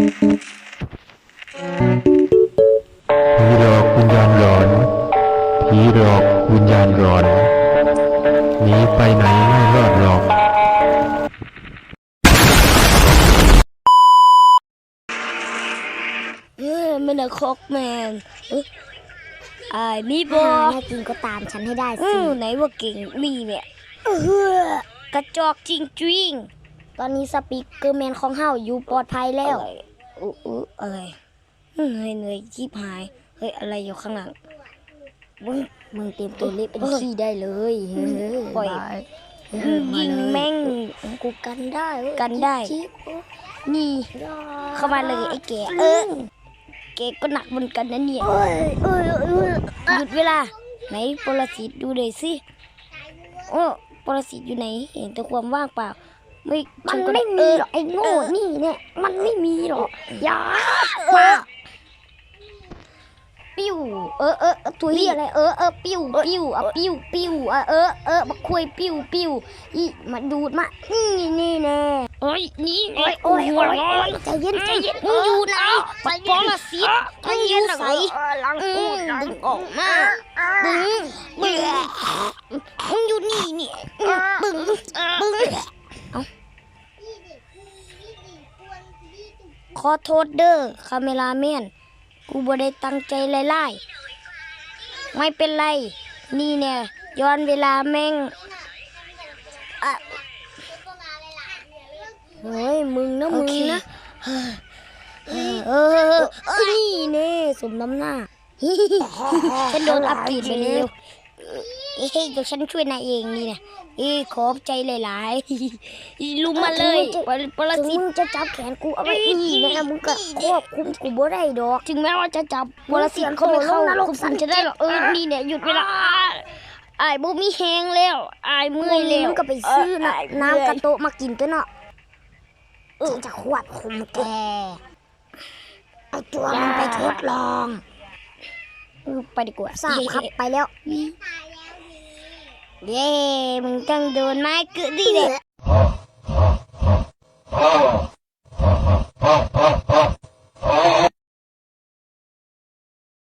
ผีหลอกวิญญาณหลอนผีหลอกวิญญาณหลอนหนีไปไหนไม่รอดหรอกเออมันอะคอกแมนเอ้ยอายมีบอแน่จริงก็ตามฉันให้ได้อืสิอไหนว่าเก่งมีเนี่ยเออกระจอกจริงจริงตอนนี้สปีกเกอร์แมนของเฮาอยู่ปลอดภัยๆแล้ว อะไรอู้อู้อะไรอืมเหนื่อยเหนื่อยจีบหาย เฮ้ย อะไรอยู่ข้างหลังมึงมึงเตรียมตัวเละเป็นเออขี้ได้เลยเฮ้ยปล่อยบายอืมยิงแม่งกูกันได้เว้ยกันได้จิ๊บจิ๊บนี่โอ้ยเข้ามาเลยไอ้แกเออแกก็หนักเหมือนกันนะเนี่ยเอ้ยเอ้ยเอ้ยหยุดเวลา ไหนปรสิตดูเลยสิโอ้ปรสิตอยู่ไหน เห็นแต่ความว่างเปล่า ไม่มันก็ไม่เอมีอหรอกไอ้โง่เออนี่เนี่ย มันไม่มีหรอกอย่าเออปิ้วเออเออเออตัวเหียอะไรเออเออปิ้วปิ้วอะปิ้วปิ้วอะเออเออมาคุยปิ้วปิ้วอีมาดูดมานี่นี่แน่โอ้ยนี่โอ้โอ้ยยโอ้โอ้ยยโอ้โอ้ยยโอ้โอ้ยยใจเย็นใจเย็นมึงอยู่ไหนปปรสิตมึงอยู่ใสหลังอืกูมดึงออกมาดึงบึ้งมึงอยู่นี่เนี่ยบึ้งบึ้ง ขอโทษเด้อคาเมลาแมนกูบ่ได้ตั้งใจไล่ๆไม่เป็นไร นี่เนี่ยย้อนเวลาแม่งอะเฮ้ยมึงนะโอมึงเคนะเออเออเออนี่เน่สมน้ำหน้าฉันโดนอัปเกรดไปแล้ว เอ้ยเดี๋ยวฉันช่วยนายเองนี่นะเอ้ยขอบใจหลายๆลุมมาเลยปรปรถึงสิตมึงจะจับแขนกูเอาไว้นี่นะมึงก็ควบคุมกูบ่ได้ดอก ถึงแม้ว่าจะจับปรสิตเขาไม่เข้าควบคุมจะได้หรอกเออนี่เนี่ยหยุดเวลาอายบ่มีแหงแล้วอายเมื่อยแล้วมึงก็ไปซื้อน่ะายเมื่อยน้ำกระโตะมากินตัวเนาะฉันจะควบคุมแกไอตัวมันไปทดลองเออไปดีกว่าทราบครับไปแล้ว เย้มึงต้องโดนไม้กึดิเลย